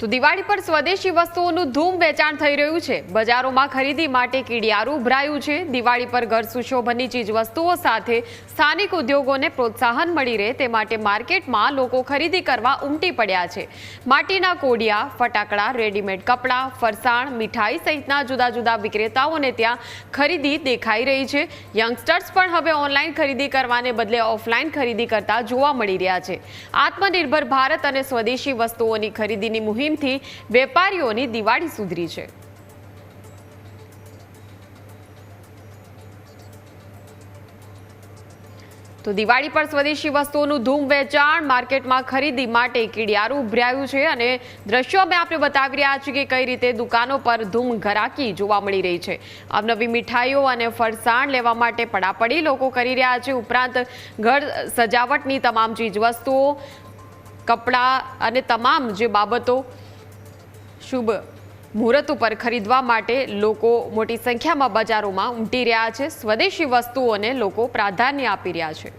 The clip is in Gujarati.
તો દિવાળી પર સ્વદેશી વસ્તુઓનું ધૂમ વેચાણ થઈ રહ્યું છે. બજારોમાં ખરીદી માટે કીડિયારું ઉભરાયું છે. દિવાળી પર ઘર સુશોભનની ચીજ વસ્તુઓ સાથે સ્થાનિક ઉદ્યોગોને પ્રોત્સાહન મળી રહે તે માટે માર્કેટમાં લોકો ખરીદી કરવા ઉમટી પડ્યા છે. માટીના કોડિયા, ફટાકડા, રેડીમેડ કપડાં, ફરસાણ, મીઠાઈ સહિતના જુદા જુદા વિક્રેતાઓને ત્યાં ખરીદી દેખાઈ રહી છે. યંગસ્ટર્સ પણ હવે ઓનલાઈન ખરીદી કરવાને બદલે ઓફલાઈન ખરીદી કરતા જોવા મળી રહ્યા છે. આત્મનિર્ભર ભારત અને સ્વદેશી વસ્તુઓની ખરીદીની મુહિમથી વેપારીઓની દિવાળી સુધરી છે. તો દિવાળી પર સ્વદેશી વસ્તુઓનું ધૂમ વેચાણ, માર્કેટમાં ખરીદી માટે કીડિયારું ઉભરાયું છે અને દ્રશ્યો અમે આપણે બતાવી રહ્યા છીએ કે કઈ રીતે દુકાનો પર ધૂમ ઘરાકી જોવા મળી રહી છે. અવનવી મીઠાઈઓ અને ફરસાણ લેવા માટે પડાપડી લોકો કરી રહ્યા છે. ઉપરાંત ઘર સજાવટની તમામ ચીજ વસ્તુઓ કપડાં અને તમામ જે બાબતો શુભ મુહૂર્ત ઉપર ખરીદવા માટે લોકો મોટી સંખ્યામાં બજારોમાં ઉમટી રહ્યા છે. સ્વદેશી વસ્તુઓને લોકો પ્રાધાન્ય આપી રહ્યા છે.